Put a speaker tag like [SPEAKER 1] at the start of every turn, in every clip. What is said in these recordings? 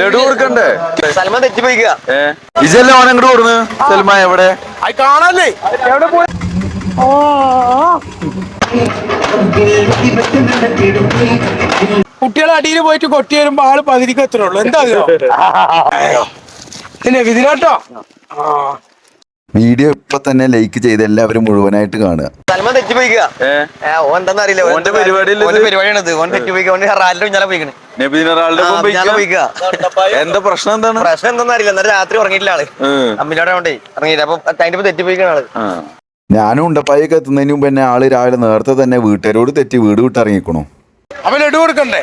[SPEAKER 1] ലഡു കൊടുക്കണ്ടേ?
[SPEAKER 2] സൽമാൻ
[SPEAKER 1] ഇജല്ലേ ഓൻ അങ്ങോട്ട് കൊടുന്ന്? സൽമാ എവിടെ?
[SPEAKER 3] കാണാല്ലേ എവിടെ പോയി? കുട്ടികളെ അടിയിൽ പോയിട്ട് കൊട്ടി വരുമ്പോ ആൾ പകുതിക്ക് എത്ര ഉള്ളു. എന്താ പിന്നെ വിധിനാട്ടോ
[SPEAKER 4] വീഡിയോ ഇപ്പൊ തന്നെ ലൈക്ക് ചെയ്ത് എല്ലാവരും മുഴുവനായിട്ട് കാണുക.
[SPEAKER 2] സൽമാൻ തെറ്റി
[SPEAKER 1] പോയിക്കുക
[SPEAKER 2] ഓൻ എന്താന്ന് അറിയില്ല.
[SPEAKER 1] ഓന്റെ പരിപാടിയല്ലേ ഇത്?
[SPEAKER 2] ഓന്റെ പരിപാടിയാണിത്. ഓൻ തെറ്റിപ്പോയിക്കുക ഓൻ റാലിന്റെ ഞാൻ പോയിക്കണ്.
[SPEAKER 1] എന്താ പ്രശ്നം എന്താണ്?
[SPEAKER 2] പ്രശ്നം എന്താന്ന് അറിയില്ല. എന്നാലും രാത്രി ഉറങ്ങിയിട്ടില്ല
[SPEAKER 1] ആൾ.
[SPEAKER 2] അമ്മിലോടെ കൊണ്ടേ ഇറങ്ങിയില്ല അപ്പൊ അതിന്റെ പോയിക്കണ
[SPEAKER 1] ആൾ.
[SPEAKER 4] ഞാനും ഉണ്ടപ്പായൊക്കെ എത്തുന്നതിന് മുമ്പ് തന്നെ ആൾ രാവിലെ നേരത്തെ തന്നെ വീട്ടുകാരോട് തെറ്റി വീട് വിട്ടിറങ്ങിക്കണു
[SPEAKER 3] അപ്പൊ ലഡു കൊടുക്കണ്ടേ?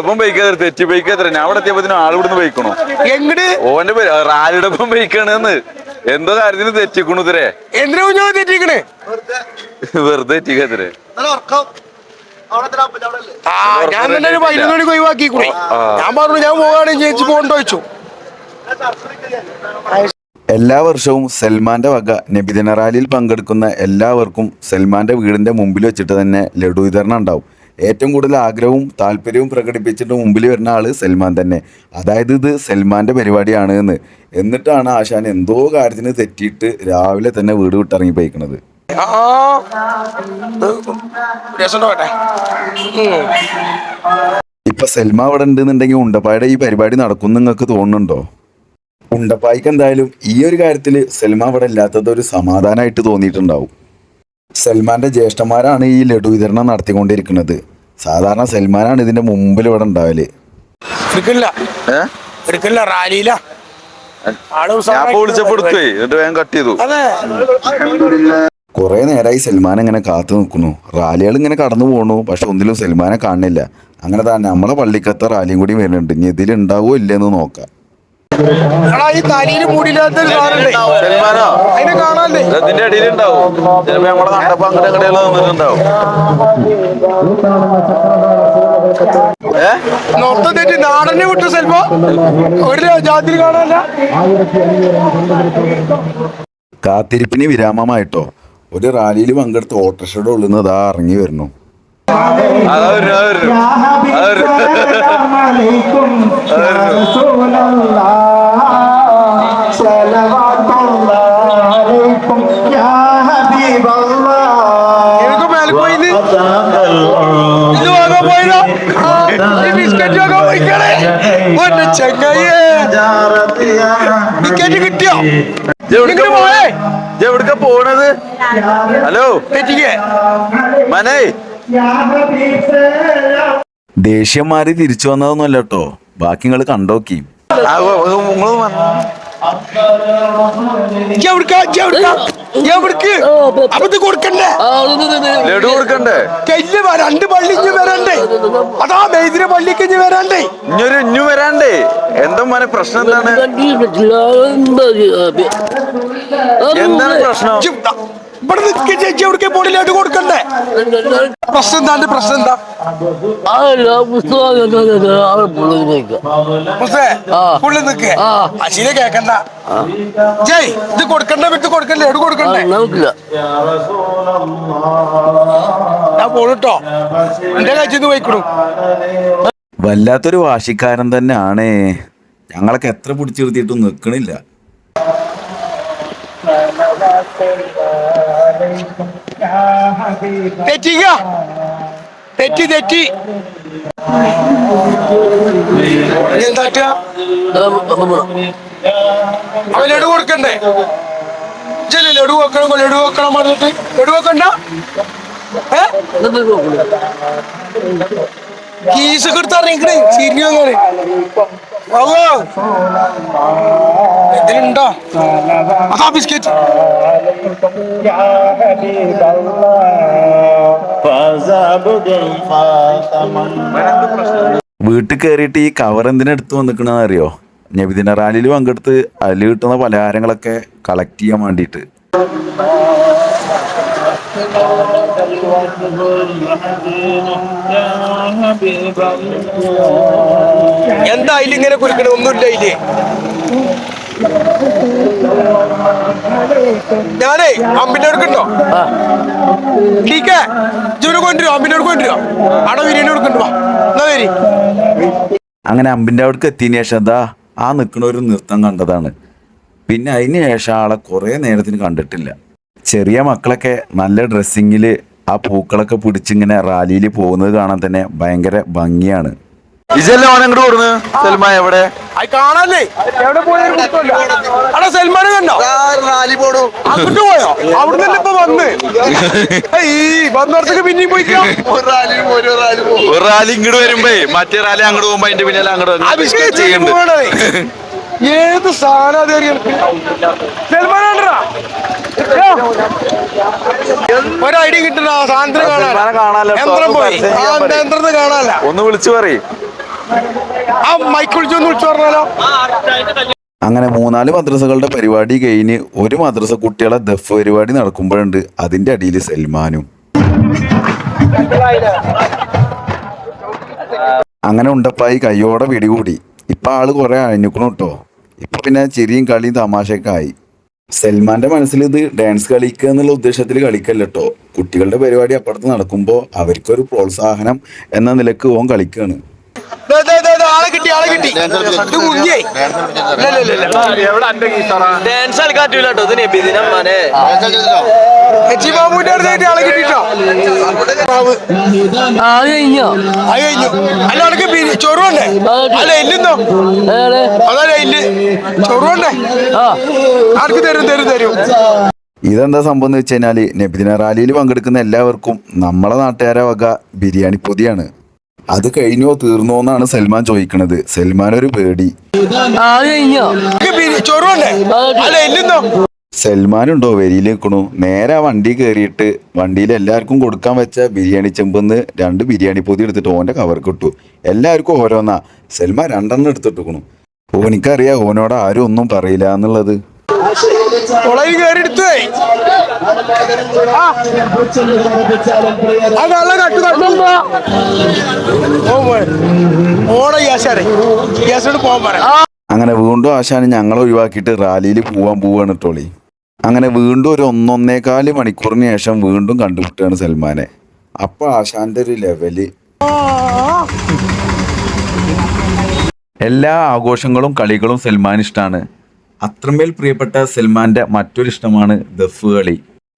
[SPEAKER 3] ഒപ്പം
[SPEAKER 1] ബൈക്ക് തെറ്റി ബൈക്ക് എത്ര. ഞാൻ അവിടെ എത്തിയപ്പോ ആൾ ഇവിടുന്ന് ബൈക്കണോ
[SPEAKER 3] എങ്ങട്?
[SPEAKER 1] ഓന്റെ റാലിടൊപ്പം ബൈക്കാണെന്ന് എന്തോ കാര്യത്തിന് തെറ്റിക്കണു ഇതിരെ
[SPEAKER 3] എന്തിനാ കുഞ്ഞു തെറ്റിക്കണേ?
[SPEAKER 1] വെറുതെ. തെറ്റിക്കത്രേ
[SPEAKER 3] ആ ഞാൻ തന്നെ ഒരു പതിനൊന്ന് മണിക്ക്. ഞാൻ പറഞ്ഞു ഞാൻ പോവാണെങ്കിൽ ചേച്ചി പോകണ്ടോ വെച്ചു.
[SPEAKER 4] എല്ലാ വർഷവും സൽമാന്റെ വക നബിദിന റാലിയിൽ പങ്കെടുക്കുന്ന എല്ലാവർക്കും സൽമാന്റെ വീടിന്റെ മുമ്പിൽ വെച്ചിട്ട് തന്നെ ലഡു വിതരണം ഉണ്ടാവും. ഏറ്റവും കൂടുതൽ ആഗ്രഹവും താല്പര്യവും പ്രകടിപ്പിച്ചിട്ട് മുമ്പിൽ വരുന്ന ആൾ സൽമാൻ തന്നെ. അതായത് ഇത് സൽമാന്റെ പരിപാടിയാണ് എന്ന്. എന്നിട്ടാണ് ആശാൻ എന്തോ കാര്യത്തിന് തെറ്റിയിട്ട് രാവിലെ തന്നെ വീട് വിട്ടിറങ്ങി പോയിക്കണത്. ഇപ്പൊ സൽമ അവിടെ ഉണ്ടെന്നുണ്ടെങ്കിൽ ഉണ്ടപ്പായുടെ ഈ പരിപാടി നടക്കും നിങ്ങൾക്ക് തോന്നുന്നുണ്ടോ? ഉണ്ടപ്പായിക്ക് എന്തായാലും ഈ ഒരു കാര്യത്തിൽ സൽമ അവിടെ ഇല്ലാത്തത് ഒരു സമാധാനമായിട്ട് തോന്നിയിട്ടുണ്ടാവും. സൽമാന്റെ ജ്യേഷ്ഠന്മാരാണ് ഈ ലഡു വിതരണം നടത്തിക്കൊണ്ടിരിക്കുന്നത്. സാധാരണ സൽമാനാണ് ഇതിന്റെ മുമ്പിൽ ഇവിടെ ഉണ്ടാവൽ.
[SPEAKER 3] എടുക്കില്ല
[SPEAKER 1] ഏ?
[SPEAKER 3] എടുക്കില്ല റാലിയില്ല
[SPEAKER 4] കുറെ നേരമായി സൽമാൻ ഇങ്ങനെ കാത്തു നിൽക്കുന്നു. റാലികൾ ഇങ്ങനെ കടന്നു പോണു പക്ഷെ ഒന്നിലും സൽമാനെ കാണുന്നില്ല. അങ്ങനെ തന്നെ നമ്മളെ പള്ളിക്കത്തെ റാലിയും കൂടി വരുന്നുണ്ട്. ഇനി ഇതിലുണ്ടാവോ ഇല്ലെന്ന് നോക്കാം.
[SPEAKER 3] എടാ ഈ തലയിൽ മൂടിയില്ലാത്ത
[SPEAKER 1] ഒരു
[SPEAKER 3] അതിനെ കാണാല്ലേ?
[SPEAKER 1] ഇതിന്റെ അടിയിൽ ഉണ്ടാവും. ചിലപ്പോ നമ്മുടെ നട്ടപ്പോ അങ്ങോട്ട് അങ്ങടെയുള്ള നിന്നിട്ടുണ്ടാവും ഏ?
[SPEAKER 3] നൊത്ത നാടനെ വിട്ടു സെൽഫോ ഒരു ജാതിയിൽ കാണാല്ല
[SPEAKER 4] കാത്തിരിപ്പിന് വിരാമമായിട്ടോ. ഒരു റാലിയിൽ പങ്കെടുത്ത് ഓട്ടോറിക്ഷയുടെ ഉള്ളിൽ നിന്ന് അതാ ഇറങ്ങി വരുന്നു.
[SPEAKER 3] ചെങ്ങയ്യേ ബിസ്ക്കറ്റ് കിട്ടിയോ നിങ്ങൾ പോണേ
[SPEAKER 1] ഇജ്ജ് പോണത്? ഹലോ?
[SPEAKER 3] തെറ്റിക്കേ.
[SPEAKER 1] മനേ
[SPEAKER 4] ദേഷ്യന്മാര് തിരിച്ചു വന്നതൊന്നുമല്ല കേട്ടോ. ബാക്കി നിങ്ങൾ കണ്ടോക്കി.
[SPEAKER 1] നിങ്ങൾ വന്നോ.
[SPEAKER 3] എവിടുക്കാ എവിടുക്കാ? എവിടക്ക്? അപ്പൊ ഇത് കൊടുക്കണ്ടേ
[SPEAKER 1] ലഡു കൊടുക്കണ്ടേ?
[SPEAKER 3] കല്ല് വ- രണ്ട് പള്ളി ഇഞ്ഞ് വരണ്ടേ? അതാ മെയ്തിരി പള്ളിക്ക് ഇഞ്ഞ് വരണ്ടേ?
[SPEAKER 1] ഇഞ്ഞൊരു ഇഞ്ഞു വരാണ്ടേ? എന്താ മോനെ പ്രശ്നം എന്താണ്? എന്താണ് പ്രശ്നം?
[SPEAKER 3] ഇവിടെ നിൽക്ക ചേച്ചി എവിടേക്ക് പോണില്ലായിട്ട് കൊടുക്കണ്ടേ? പ്രശ്നം എന്താ? പ്രശ്നം എന്താ? മുസേ, പുള്ളി നിക്ക്. അശീല കേക്കണ്ട. ജയ് ഇത് കൊടുക്കണ്ട വിട്ട് കൊടുക്കണ്ടേ? എവിടെ കൊടുക്കണ്ടേ? ഞാൻ പോണിട്ടോ. എന്റെ കഴിച്ചു പോയിക്കണു.
[SPEAKER 4] വല്ലാത്തൊരു വാശിക്കാരൻ തന്നെയാണ്. ഞങ്ങളൊക്കെ എത്ര പിടിച്ചു നിർത്തിയിട്ടും നിൽക്കണില്ല
[SPEAKER 3] തെറ്റിക്ക തെറ്റി തെറ്റി. എന്താ അവൻ ലഡു കൊടുക്കണ്ടേ? ചെല്ലു ലഡു വെക്കണം ലഡു വെക്കണം പറഞ്ഞിട്ട്. ലഡു വെക്കണ്ട? ഏ? കീസ് കൊടുത്തറിയിക്കണേ സിരിഞ്ഞു ഓ ഇതിലുണ്ടോ? അതാ ബിസ്ക്കറ്റ്.
[SPEAKER 4] വീട്ടിൽ കയറിയിട്ട് ഈ കവർ എന്തിനെടുത്ത് വന്നിക്കണെന്ന് അറിയോ? നബിദിന റാലിയിൽ പങ്കെടുത്ത് അതിൽ കിട്ടുന്ന പലഹാരങ്ങളൊക്കെ കളക്ട് ചെയ്യാൻ വേണ്ടിയിട്ട്.
[SPEAKER 3] എന്താ അതിലിങ്ങനെ കുലിക്കണ ഒന്നുമില്ല ഇല്ലേ ഞാനേ അമ്പിന്റെ എടുക്കണ്ടോ ടീക്കേ ജോലി കൊണ്ടുവരും അമ്പിന്റെ അടുക്ക് കൊണ്ടുവരും അവിടെ ബിരിയാണി എടുക്കണ്ടോ എന്നാ വരി.
[SPEAKER 4] അങ്ങനെ അമ്പിന്റെ അവിടേക്ക് എത്തിയതിന് ശേഷം എന്താ ആ നിൽക്കുന്ന ഒരു നൃത്തം കണ്ടതാണ്. പിന്നെ അതിന് ശേഷം ആളെ കുറേ നേരത്തിന് കണ്ടിട്ടില്ല. ചെറിയ മക്കളൊക്കെ നല്ല ഡ്രസ്സിങ്ങിൽ ആ പൂക്കളൊക്കെ പിടിച്ചിങ്ങനെ റാലിയിൽ പോകുന്നത് കാണാൻ തന്നെ ഭയങ്കര ഭംഗിയാണ്.
[SPEAKER 1] ഇജല്ലേ ഓൻ അങ്ങോട്ട് കൊടുന്ന് സൽമാൻ എവിടെ?
[SPEAKER 3] പോയാലും സൽമാനെ കണ്ടോ?
[SPEAKER 2] റാലി പോടൂ
[SPEAKER 3] അങ്ങോട്ട് പോയോ? അവിടെ തന്നെ ഇപ്പൊ വന്ന്? ഈ വന്നോടത്തേക്ക് പിന്നെയും പോയിക്കോ.
[SPEAKER 2] ഒരു റാലി ഒരു റാലി പോകും
[SPEAKER 1] ഒരു റാലി ഇങ്ങോട്ട് വരുമ്പോ മറ്റേ റാലി അങ്ങോട്ട് പോകുമ്പോ അതിന്റെ പിന്നാലെ അങ്ങോട്ട്
[SPEAKER 3] ഏത് സാധനം സൽമാനാണ്ടാ ഒരു ഐഡിയ കിട്ടുന്ന ആ സാധനത്തിന് കാണാൻ യന്ത്രം പോയി. യന്ത്രത്തിന് കാണാനല്ല.
[SPEAKER 1] ഒന്ന് വിളിച്ചു പറയും.
[SPEAKER 3] ആ മൈക്ക് വിളിച്ചൊന്ന് വിളിച്ചു പറഞ്ഞാലോ?
[SPEAKER 4] അങ്ങനെ മൂന്നാൽ മദ്രസകളുടെ പരിപാടി കഴിഞ്ഞ് ഒരു മദ്രസ കുട്ടികളെ ദഫ് പരിപാടി നടക്കുമ്പോഴുണ്ട്. അതിന്റെ അടിയിൽ സൽമാനും. അങ്ങനെ ഉണ്ടപ്പായി കയ്യോടെ പിടികൂടി. ഇപ്പൊ ആൾ കുറെ അഴിഞ്ഞുക്കണു കേട്ടോ ഇപ്പൊ പിന്നെ ചിരിയും കളിയും തമാശയൊക്കെ ആയി. സൽമാന്റെ മനസ്സിൽ ഇത് ഡാൻസ് കളിക്കുക എന്നുള്ള ഉദ്ദേശത്തിൽ കളിക്കല്ല കേട്ടോ കുട്ടികളുടെ പരിപാടി അപ്പുറത്ത് നടക്കുമ്പോൾ അവർക്കൊരു പ്രോത്സാഹനം എന്ന നിലയ്ക്ക് ഓൻ കളിക്കുകയാണ്
[SPEAKER 3] ഇല്ല.
[SPEAKER 2] ഡാൻസ് കളിക്കാൻ പറ്റൂല കേട്ടോ ഇത് നബിദിനം മനെ.
[SPEAKER 3] എച്ചി ബാബുവിന്റെ അടുത്തായിട്ട് ആളെ കിട്ടിട്ടോ? ബാബു.
[SPEAKER 5] അത് കഴിഞ്ഞോ?
[SPEAKER 3] അത് കഴിഞ്ഞു. അല്ല അനക്ക് ബിരി- ചോറ് വേണ്ടേ അല്ല എല്ലുന്നോ? അതല്ല എല്ല്? ആർക്ക് തരും തരും തരും.
[SPEAKER 4] ഇതെന്താ സംഭവം എന്ന് വെച്ച് കഴിഞ്ഞാൽ നബിദിന റാലിയിൽ പങ്കെടുക്കുന്ന എല്ലാവർക്കും നമ്മളെ നാട്ടുകാരെ വക ബിരിയാണി പൊതിയാണ്. അത് കഴിഞ്ഞോ തീർന്നോ എന്നാണ് സൽമാൻ ചോദിക്കണത്. സൽമാൻ ഒരു പേടി.
[SPEAKER 5] അത് കഴിഞ്ഞോ?
[SPEAKER 3] അല്ല എല്ലുന്നോ
[SPEAKER 4] സൽമാൻ ഉണ്ടോ വരിയിൽ നിൽക്കണു. നേരെ ആ വണ്ടി കയറിയിട്ട് വണ്ടിയിൽ എല്ലാവർക്കും കൊടുക്കാൻ വെച്ച ബിരിയാണി ചെമ്പെന്ന് രണ്ട് ബിരിയാണി പൊതി എടുത്തിട്ട് ഓന്റെ കവർ കിട്ടു എല്ലാവർക്കും ഓരോന്നാ. സൽമാൻ രണ്ടെണ്ണം എടുത്തിട്ടുക്കണു. ഓനിക്കറിയാം ഓനോട് ആരും ഒന്നും പറയില്ല എന്നുള്ളത്.
[SPEAKER 3] കൊളയിൽ ആ. കട്ടു. ഓടെ ഗ്യാസോട് പോകാൻ പറയാം
[SPEAKER 4] അങ്ങനെ വീണ്ടും ആശാന് ഞങ്ങളെ ഒഴിവാക്കിയിട്ട് റാലിയിൽ പോവാൻ പോവാണ് ടോളി അങ്ങനെ വീണ്ടും ഒരു ഒന്നൊന്നേകാൽ മണിക്കൂറിന് ശേഷം വീണ്ടും കണ്ടുപിട്ടാണ് സൽമാനെ. അപ്പൊ ആശാന്റെ ഒരു ലെവൽ എല്ലാ ആഘോഷങ്ങളും കളികളും സൽമാൻ ഇഷ്ടമാണ് അത്രമേൽ പ്രിയപ്പെട്ട സൽമാന്റെ മറ്റൊരു ഇഷ്ടമാണ് ദഫ് കളി.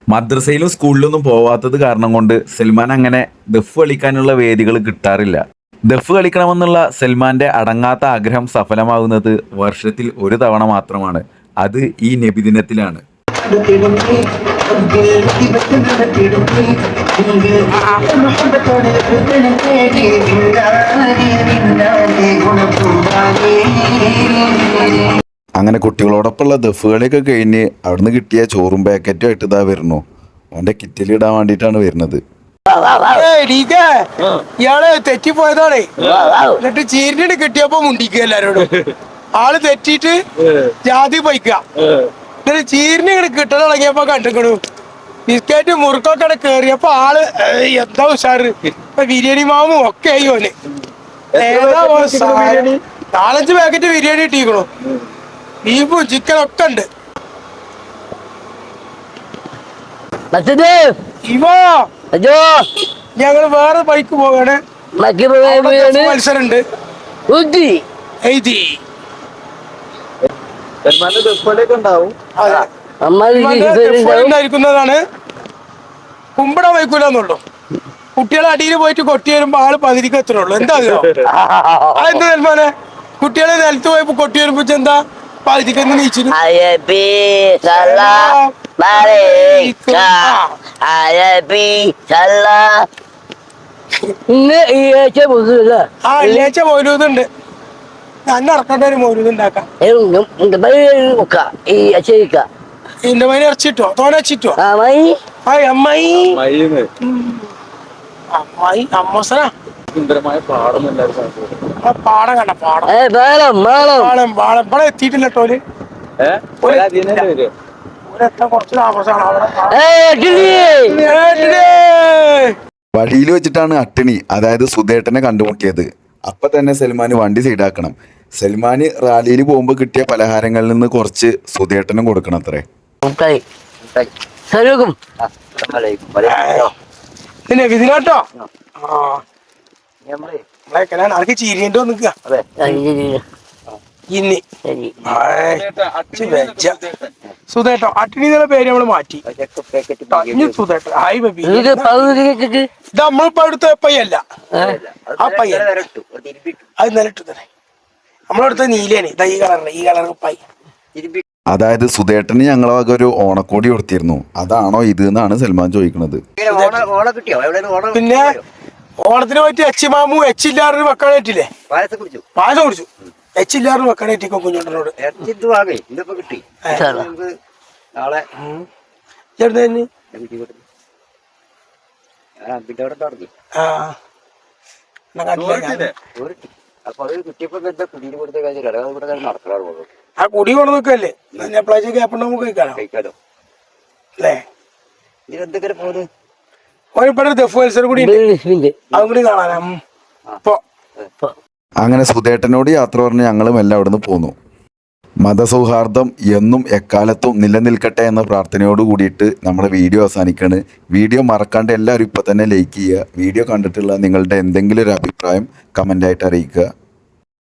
[SPEAKER 4] മദ്രസയിലും സ്കൂളിലൊന്നും പോവാത്തത് കാരണം കൊണ്ട് സൽമാൻ അങ്ങനെ ദഫ് കളിക്കാനുള്ള വേദികൾ കിട്ടാറില്ല. ദഫ് കളിക്കണമെന്നുള്ള സൽമാന്റെ അടങ്ങാത്ത ആഗ്രഹം സഫലമാകുന്നത് വർഷത്തിൽ ഒരു തവണ മാത്രമാണ്. അത് ഈ നബിദിനത്തിലാണ്. അങ്ങനെ കുട്ടികളോടൊപ്പമുള്ള ദഫുകളൊക്കെ കഴിഞ്ഞ് അവിടുന്ന് കിട്ടിയ ചോറും പാക്കറ്റും ആയിട്ട് ഇതാ വരുന്നു. അവന്റെ കിറ്റിൽ ഇടാൻ വേണ്ടിയിട്ടാണ് വരുന്നത്.
[SPEAKER 3] ഇയാൾ തെറ്റിപ്പോയതാണേ. എന്നിട്ട് ചീരിന് കിട്ടിയപ്പോ മുണ്ടിക്കുക എല്ലാരോടും. ആൾ തെറ്റിട്ട് ജാതി പൈക്ക എന്നിട്ട് ചീരിന് ഇങ്ങനെ കിട്ടാൻ തുടങ്ങിയപ്പോ കണ്ടിക്കണു. ബിസ്ക്കറ്റ് മുറുക്കൊക്കെ ഇവിടെ കേറിയപ്പോ ആൾ എന്താ ഉഷാറ്? ഇപ്പൊ ബിരിയാണി മാവും ഒക്കെ ആയി ഓന്. ഏതാ? നാലഞ്ച് പാക്കറ്റ് ബിരിയാണി ഇട്ടിക്കണു ബീഫും ചിക്കൻ ഒക്കെ ഉണ്ട്. ഇവോ? ഞങ്ങൾ വേറെ ബൈക്ക് പോവാണ്. മത്സരം ഉണ്ട്
[SPEAKER 5] ബുദ്ധി
[SPEAKER 3] എഴുതി
[SPEAKER 5] അമ്മ
[SPEAKER 3] ഉണ്ടായിരിക്കുന്നതാണ് കുമ്പട വയ്ക്കൂലെന്നുള്ളൂ കുട്ടികളെ അടിയിൽ പോയിട്ട് കൊട്ടി വരുമ്പോ ആൾ പകുതിക്ക് എത്തുള്ളൂ എന്താ അറിയോ? അതെന്താ നെൽമാനെ കുട്ടികളെ നിലത്ത് പോയപ്പോ കൊട്ടി വരുമ്പോ എന്താ?
[SPEAKER 5] അയ്യപ്പി സല്ല ഇന്ന് ഈ ആഴ്ച
[SPEAKER 3] മൗലൂദുണ്ട് ഞാൻ ഇറക്കേണ്ട ഒരു മൗലൂദ് ഉണ്ടാക്കാം.
[SPEAKER 5] ഈ അച്ഛരിക്ക
[SPEAKER 3] ഇതിന്റെ മൈന ഇറച്ചിട്ടോ? തോനച്ചിട്ടോ
[SPEAKER 5] ആ മൈ
[SPEAKER 3] ആ അമ്മായി. അമ്മായി അമ്മസന. ആ പാടം കണ്ട പാടം.
[SPEAKER 5] ഏ മേളം മേളം
[SPEAKER 3] പാടം പാടം ഇവിടെ എത്തിയിട്ടില്ല ടോൽ ഒരെത്താൻ കുറച്ച് താമസമാണ് അവിടെ.
[SPEAKER 4] വഴിയിൽ വെച്ചിട്ടാണ് അട്ടിണി അതായത് സുധേട്ടനെ കണ്ടുമുട്ടിയത്. അപ്പൊ തന്നെ സൽമാൻ വണ്ടി സൈഡാക്കണം. സൽമാന് റാലിയിൽ പോകുമ്പോൾ കിട്ടിയ പലഹാരങ്ങളിൽ നിന്ന് കുറച്ച് സുധേട്ടനും കൊടുക്കണം അത്രേ.
[SPEAKER 3] ആർക്ക് ഇനി.
[SPEAKER 5] ശരി.
[SPEAKER 3] സുധേട്ടോ അട്ടിണി പേര് നമ്മൾ മാറ്റി. സുധേട്ടോ. Hi baby.
[SPEAKER 5] ഇത്
[SPEAKER 3] നമ്മളിപ്പോ അടുത്ത പയ്യല്ല. ആ പയ്യൻ. അത് നിലട്ടു തന്നെ. നമ്മളടുത്ത നീലേനെ. ഇതാ ഈ കളറിന് ഈ കളർ പൈ.
[SPEAKER 4] അതായത് സുധേട്ടന് ഞങ്ങളെ വക ഒരു ഓണക്കോടി കൊടുത്തിരുന്നു. അതാണോ ഇത് എന്നാണ് സൽമാൻ ചോദിക്കുന്നത്.
[SPEAKER 2] ഓണം കിട്ടിയോ? എവിടെ ഓണം
[SPEAKER 3] പിന്നെ ഓണത്തിന് പറ്റി എച്ച് മാമു എച്ച് ഇല്ലാറിന് വെക്കാനായിട്ടില്ലേ
[SPEAKER 2] പായസം കുടിച്ചു.
[SPEAKER 3] എച്ച് ഇല്ലാറിന്
[SPEAKER 2] വാങ്ങി. ഇന്നിപ്പോ കിട്ടി. നാളെ
[SPEAKER 3] ചേട്ടൻ തന്നെ ആ. എന്നാ കണ്ടില്ല ഞാൻ.
[SPEAKER 2] ഒരു കിട്ടി. അപ്പൊ അത് കിട്ടിയപ്പോ എന്താ കുടിയിൽ കൊടുത്ത കാര്യം? കിടക്കാതെ ഇവിടെ നടക്കാറ്
[SPEAKER 3] ആ കുടി കൊണ്ട് നിൽക്കല്ലേ എപ്പോഴാച്ച ഗ്യാപ്പ് നമുക്ക് കഴിക്കാനോ
[SPEAKER 2] കഴിക്കാലോ.
[SPEAKER 3] അല്ലേ? ദഫ് മത്സരം കൂടി ഉണ്ട്. അതും കൂടി കാണാനാ. ഉം.
[SPEAKER 4] അങ്ങനെ സുധേട്ടനോട് യാത്ര പറഞ്ഞ് ഞങ്ങളും എല്ലാം അവിടുന്ന് പോന്നു. മതസൗഹാർദ്ദം എന്നും എക്കാലത്തും നിലനിൽക്കട്ടെ എന്ന പ്രാർത്ഥനയോട് കൂടിയിട്ട് നമ്മുടെ വീഡിയോ അവസാനിക്കാണ്. വീഡിയോ മറക്കാണ്ട് എല്ലാവരും ഇപ്പം തന്നെ ലൈക്ക് ചെയ്യുക. വീഡിയോ കണ്ടിട്ടുള്ള നിങ്ങളുടെ എന്തെങ്കിലും ഒരു അഭിപ്രായം കമന്റായിട്ട് അറിയിക്കുക.